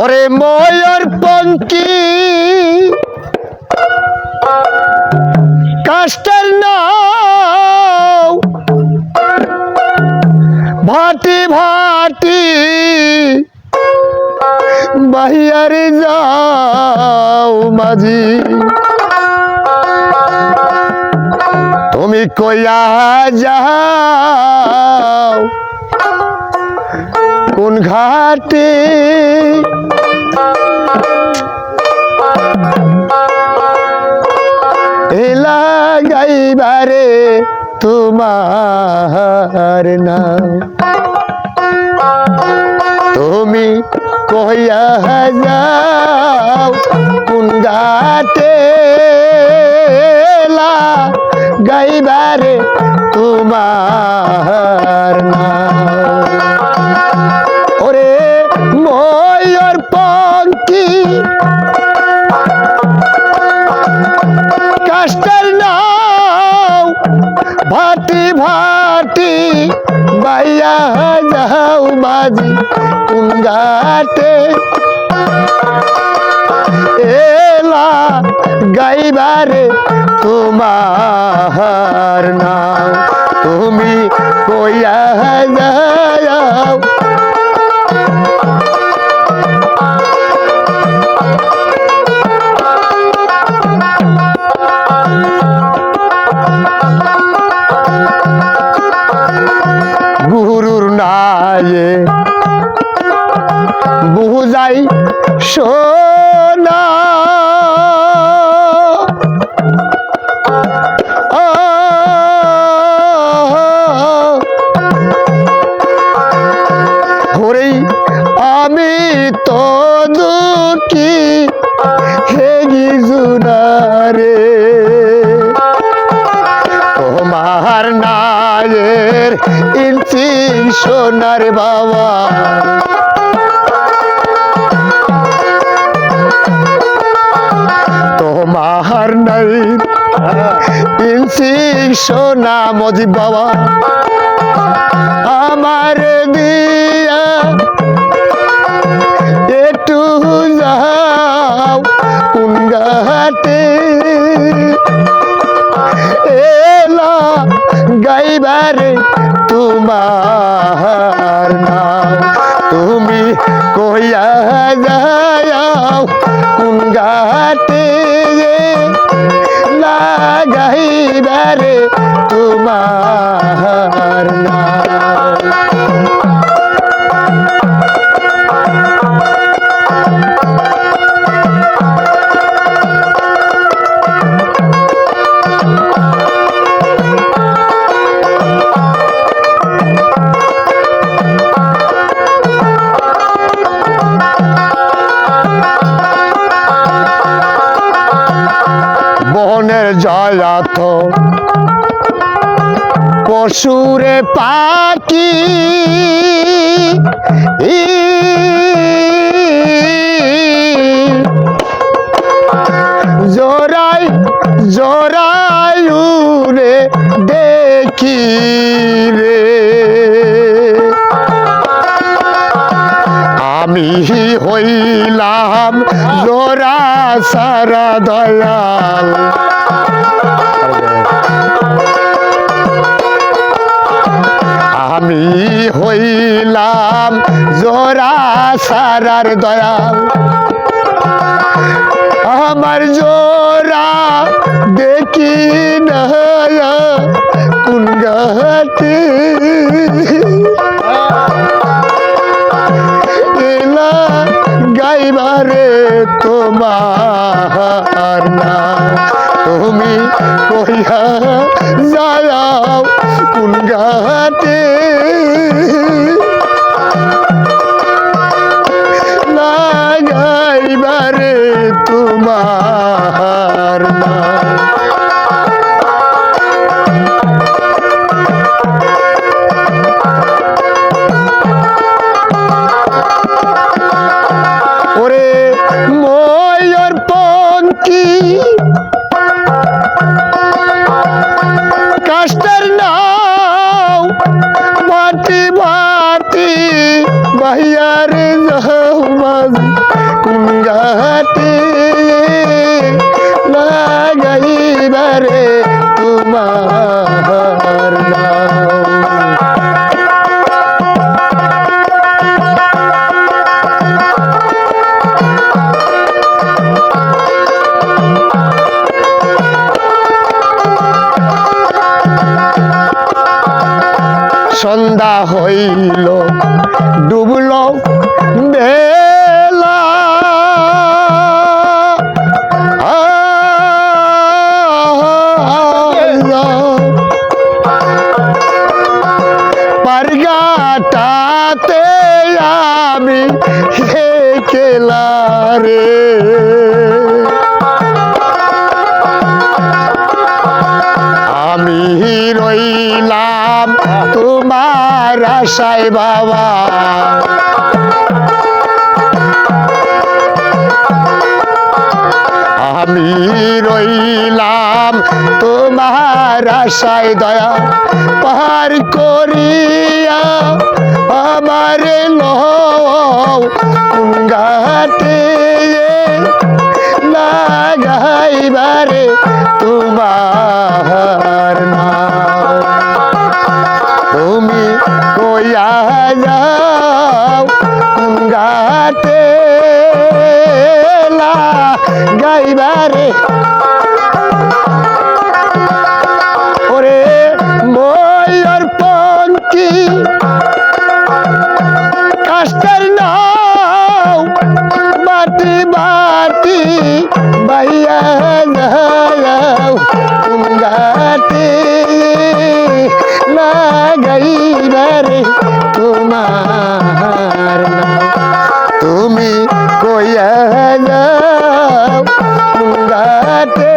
ওরে ময়ূর পঙ্কি কাস্টার নাও ভাটি ভাটি বাহিয়ারে যাও মাঝি। তুমি কইয়া যাও কোন ঘাটে এলা গাইবারে তোমার নাম? তুমি কইয়া যাও কোন ঘাটে গাইবারে তোমার নাম? ময়ূর পঙ্কি কাস্টার নাও, ভাটি ভাটি, বাইয়া যাও বাজি কুঙ্গাতে। এলা গাইবারে তোমার নাম, তুমি কইয়া সোনার বাবা। তোমার নাই ইঞ্চি সোনা মজি বাবা। আমার দিয়া একটু যাও গাইবারে তোমার নাম তুমি কইয়া যাও কোন ঘাটে লাগাইবারে তোমার নাম বনের জয়াত পশুরে পাখি। জোরাই উরে দেখি রে। আমি হইলাম জোরা সারা দয়াল। হইলাম জোরা সারার দয়াল আমার জোরা দেখি না কোন এলা গাইবারে তোমার না। তুমি কইয়া যাও কোন গাতে। তোমার তোমার নাম। সন্ধ্যা হইল ডুবল বেলা পারগাটাতে আমি খেলা রে আমি রইলাম তোমার আশায় বাবা। আমি রইলাম তোমার আশায় দয়া পার করিয়া আমার লঘাটে লাগাইবারে তোমার নাম তুমি কইয়া যাও গাতে গাইবারে তুমি কইয়া যাও গাতে